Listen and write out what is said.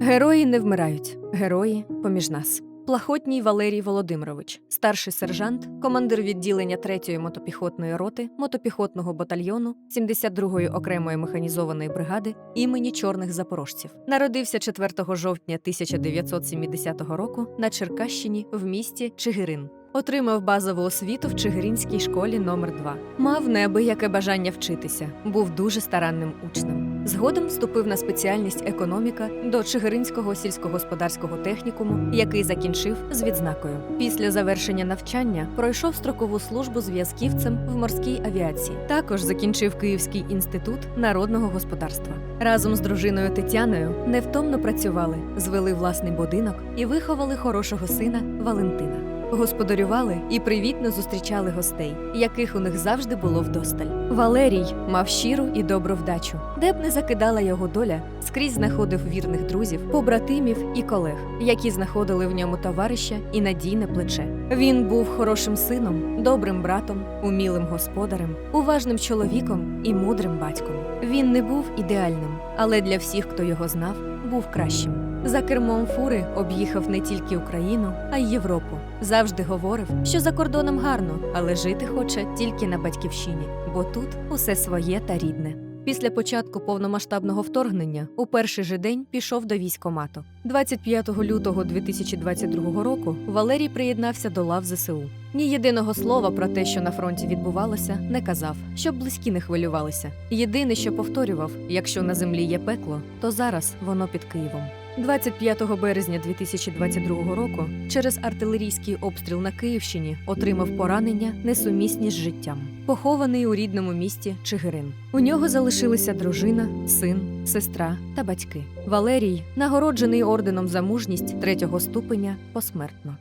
Герої не вмирають, герої поміж нас. Плахотній Валерій Володимирович, старший сержант, командир відділення 3-ї мотопіхотної роти мотопіхотного батальйону 72-ї окремої механізованої бригади імені чорних запорожців. Народився 4 жовтня 1970 року на Черкащині в місті Чигирин. Отримав базову освіту в Чигиринській школі номер 2 Мав неабияке бажання вчитися, був дуже старанним учнем. Згодом вступив на спеціальність економіка до Чигиринського сільськогосподарського технікуму, який закінчив з відзнакою. Після завершення навчання пройшов строкову службу зв'язківцем в морській авіації. Також закінчив Київський інститут народного господарства. Разом з дружиною Тетяною невтомно працювали, звели власний будинок і виховали хорошого сина Валентина. Господарювали і привітно зустрічали гостей, яких у них завжди було вдосталь. Валерій мав щиру і добру вдачу, де б не закидала його доля, скрізь знаходив вірних друзів, побратимів і колег, які знаходили в ньому товариша і надійне плече. Він був хорошим сином, добрим братом, умілим господарем, уважним чоловіком і мудрим батьком. Він не був ідеальним, але для всіх, хто його знав, був кращим. За кермом фури об'їхав не тільки Україну, а й Європу. Завжди говорив, що за кордоном гарно, але жити хоче тільки на батьківщині, бо тут усе своє та рідне. Після початку повномасштабного вторгнення у перший же день пішов до військомату. 25 лютого 2022 року Валерій приєднався до лав ЗСУ. Ні єдиного слова про те, що на фронті відбувалося, не казав, щоб близькі не хвилювалися. Єдине, що повторював: якщо на землі є пекло, то зараз воно під Києвом. 25 березня 2022 року через артилерійський обстріл на Київщині отримав поранення несумісні з життям. Похований у рідному місті Чигирин. У нього залишилися дружина, син, сестра та батьки. Валерій нагороджений орденом за мужність третього ступеня посмертно.